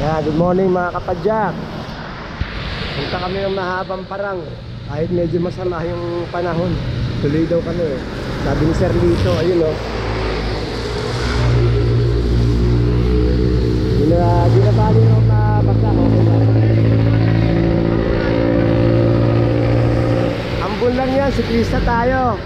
Yeah, good morning mga kapadyak. Punta kami ng mahabang parang. Kahit medyo masama yung panahon. Tuloy daw kami eh. Sabi ni Sir Lito, ayun oh. Di na, di na bali nung mabagsak. Okay na. Ambon lang yan, siklista tayo.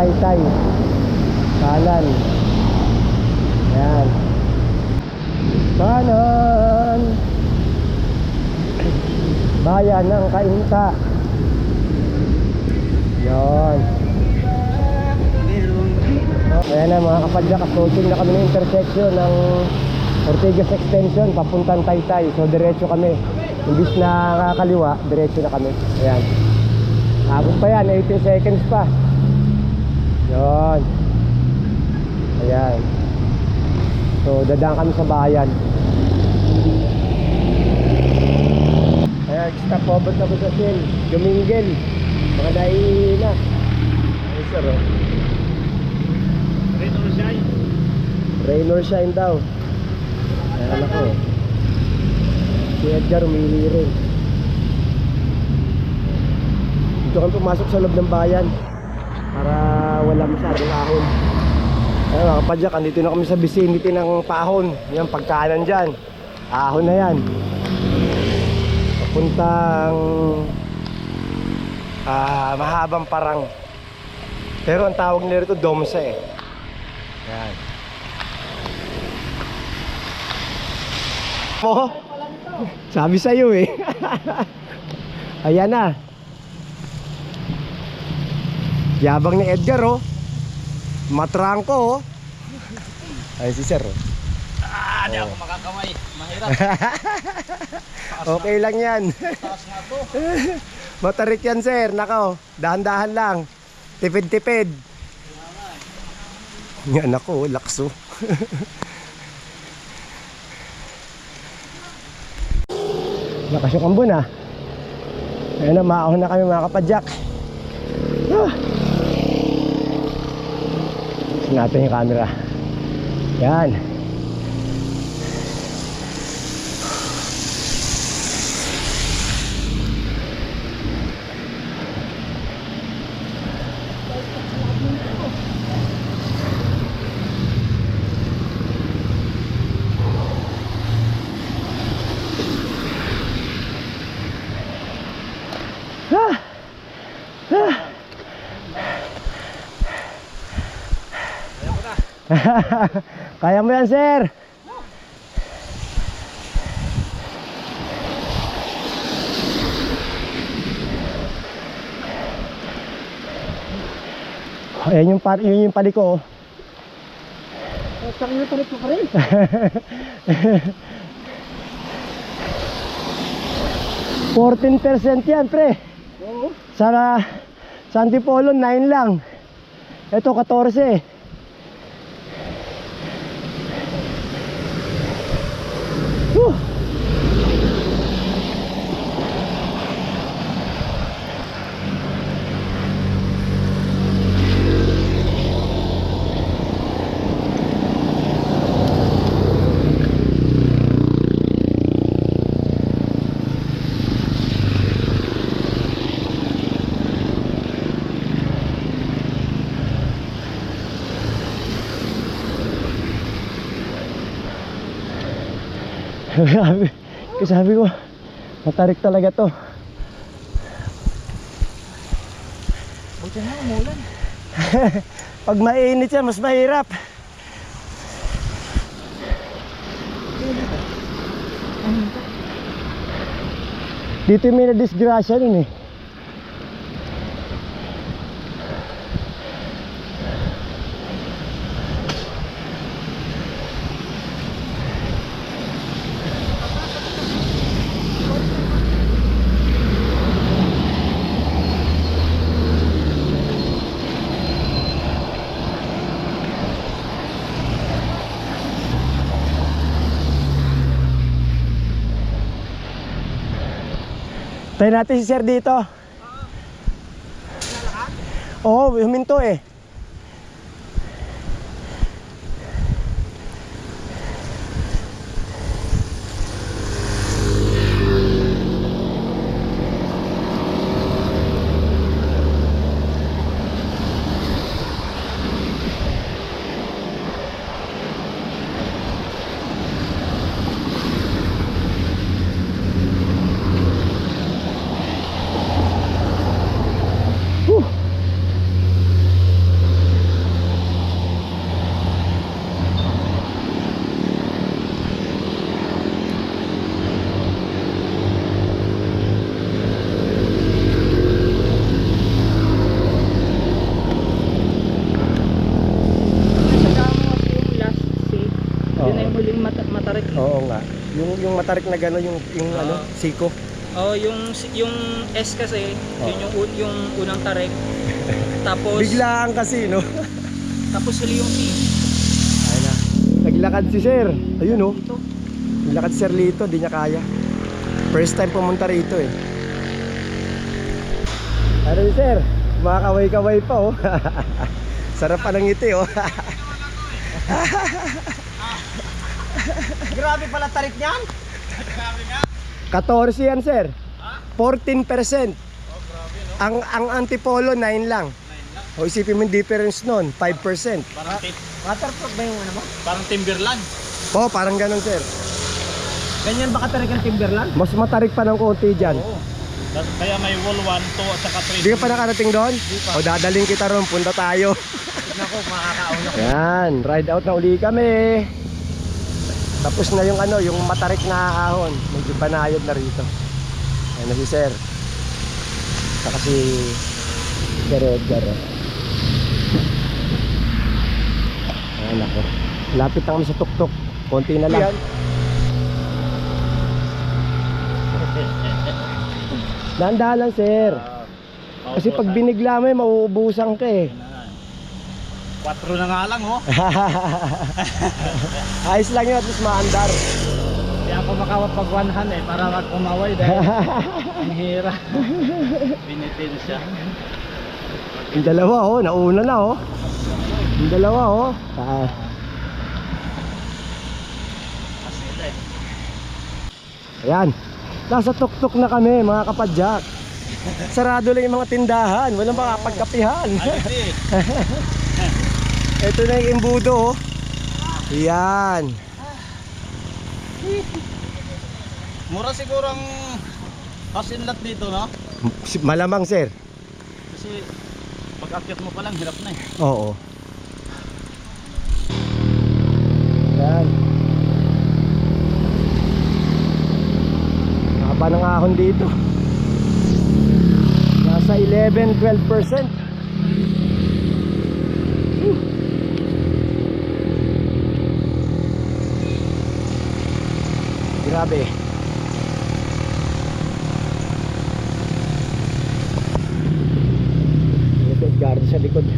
Taytay. Kanan. Ayan. Kanan. Bayan ng Kainta. Yan. Ayan na mga kapadyak, approaching na kami ng intersection ng Ortigas Extension, papuntang Taytay. So diretso kami. Imbis na kakaliwa, diretso na kami. Ayan. Abot pa yan, 80 seconds pa. Yon. Ayan. So dadaan kami sa bayan. Ayan, stop over na sa Shell. Gumingel. Mga daina. Ay, sir, oh. Rain or shine daw. Ayan ako. Si Edgar umihi rin. Dito kami pumasok sa loob ng bayan. Para wala masyadong ahon. Ayan mga kapadyak, andito na kami sa vicinity ng pahon. Yan, pagkaanan dyan. Ahon na yan. Papuntang ah, mahabang parang. Pero ang tawag nila rito, Domsa eh. Yan. Mo? Sabi sa iyo eh. Ayan na. Yabang ni Edgar oh. Matrangko oh. Ay si Sir oh. Ah, di ako makakamay. Mahirap. Okay lang yan. Taas nga to. Matarik yan Sir. Nako, dahan-dahan lang. Tipid-tipid. Yan ako, lakso. Lakas yung ambon ah. Ayan na, maahon na kami mga kapadyak. Ah. Natin yung camera. Yan. Kaya mo yan, sir. Ayan yung, par yun yung paliko. oh. Saan yung tarik ko pa rin? Fourteen percent yan, pre. Oo. Sa, sa Antipolo, 9 lang. Ito, 14. Whew. Sabi, kasi sabi ko, matarik talaga to. Buti na, umulan. Pag mainit yan, mas mahirap. Dito yung may na-disgrasya nun eh. Tayo natin si Sir dito. Oo, huminto eh. Whew. Kasama mo yung last C. Yun Oo. ay muling mat matarik. Oo nga. Matarik na gano'n, yung yung ano, siko. Oh, yung yung S kasi, yun yung un- yung unang tarik. Tapos Biglaan kasi, no? tapos huli yung C. Ayun na. Naglakad si Sir. Ayun, no? Ito. Naglakad si Sir Lito, di niya kaya. First time pumunta rito eh. Ano yun, Sir? Kumakaway-kaway pa, oh. Sarap pa ng ngiti, oh. Grabe pala tarik niyan. 14 yan, Sir. 14%. Ang ang antipolo 9 lang. O isipin mo yung difference nun, 5%. Parang, tim- Waterproof ba yung ano mo? parang Timberland. Oo, parang ganun, Sir. Ganyan ba katarik ang Timberland? Mas matarik pa ng konti dyan. Oo. Dat- Kaya may wall 1, 2 at saka 3. Hindi ka pa nakarating doon? O dadaling kita ron, punta tayo. Tignan ko, makakauna ko. Yan, ride out na uli kami. Tapos na yung ano, yung matarik na ahon. Medyo banayad na rito. Na si Sir. Saka si Sir Edgar. oh. Ayan ako. Lapit na kami sa tuktok. Konti na lang. Dahan-dahan lang, Sir. Kasi pag binigla mo, eh, mauubusan ka eh. 4 na nga lang, oh. Ayos lang yun, at least maandar. Hindi ako makawat pag 100 eh, para wag kumaway dahil ang hira. Binitin siya. Yung dalawa oh, nauna na oh. Yung dalawa oh. Ah. Ayan. Nasa tuktok na kami mga kapadyak. Sarado lang yung mga tindahan. Walang makapagkapihan. Ay, hindi. Ito na yung imbudo oh. Yan. Mura siguro ang pasinlat dito, no? Malamang sir. Kasi pag akyat mo pa lang, hirap na eh. Oo. Yan. Haba ng ahon dito. Nasa 11-12%. Whew. Grabe. Ito, guard sa likod.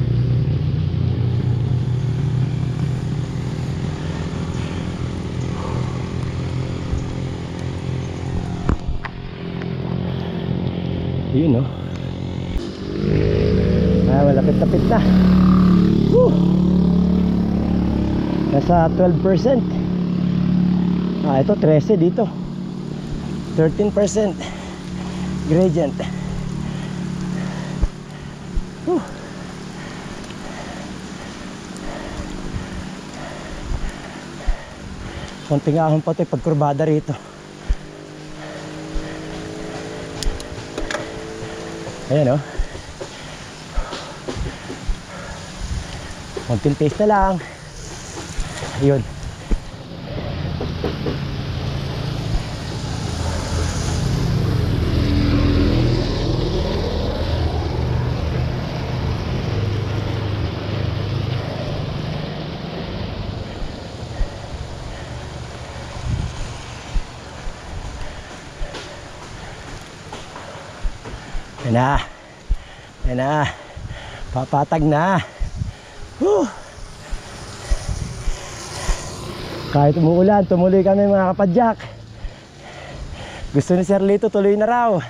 Yun no. Ah, malapit-lapit na. Woo! Nasa 12%. Ah, ito 13 dito. 13% gradient. Whew. Konting ahon pa ito pagkurbada rito. Ayan o. Konting taste na lang. Ayun. Yan na. Yan na. Papatag na. Whew. Kahit umuulan, tumuloy kami mga kapadyak. Gusto ni Sir Lito, tuloy na raw.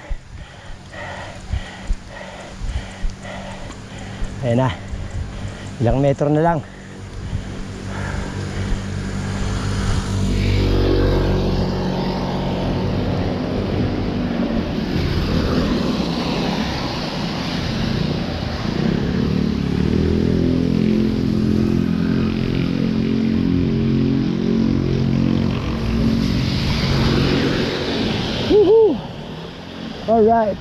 Ayan na. Ilang metro na lang. All right.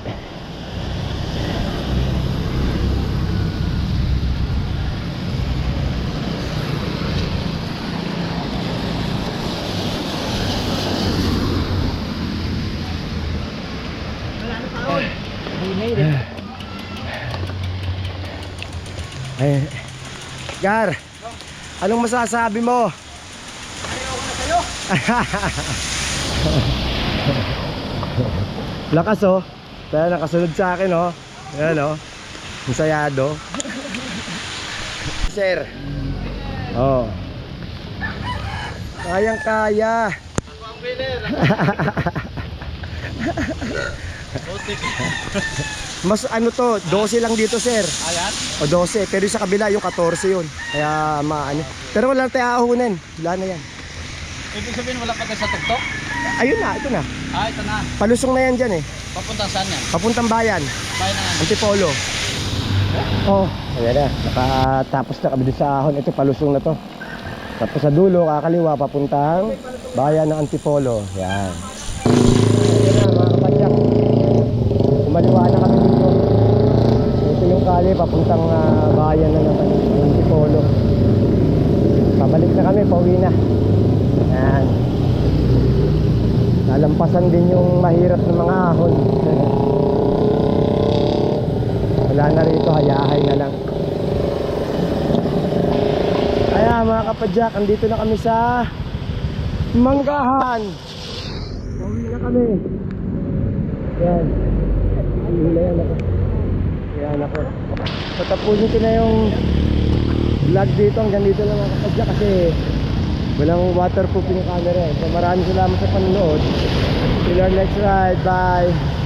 We made it. Ay. Gar, anong masasabi mo? Lakas oh. Kaya nakasunod sa akin oh. Ayan oh. Masayado. Sir. Oh. Kayang kaya. Mas ano to, 12 lang dito sir. Ayan. O 12, pero sa kabila yung 14 yun. Kaya maano. Pero wala tayong ahunan. Wala na yan. Ibig sabihin wala pa tayo sa tuktok? Ayun na, ito na. Ah, ito na. Palusong na yan dyan eh. Papuntang saan yan? Papuntang bayan. Bayan na. Antipolo. Oh, ayan na. Nakatapos na kami sa ahon. Ito, palusong na to. Tapos sa dulo, kakaliwa, papuntang bayan ng Antipolo. Yan. Ayan na, mga kapadyak. Kumaliwa na kami dito. Ito yung kali, papuntang ah, bayan na ng ng Antipolo. Pabalik na kami, pauwi na. Yan. Nalampasan din yung mahirap ng mga ahon. Wala na rito, hayahay na lang. Kaya mga kapadyak, andito na kami sa Manggahan. Pauwi na kami. Yan. Hihilayan ako. Yan ako. Patapusin ko na yung vlog dito. Hanggang dito lang mga kapadyak kasi walang waterproof yung camera eh. So maraming salamat sa panonood. Till our next ride. Bye.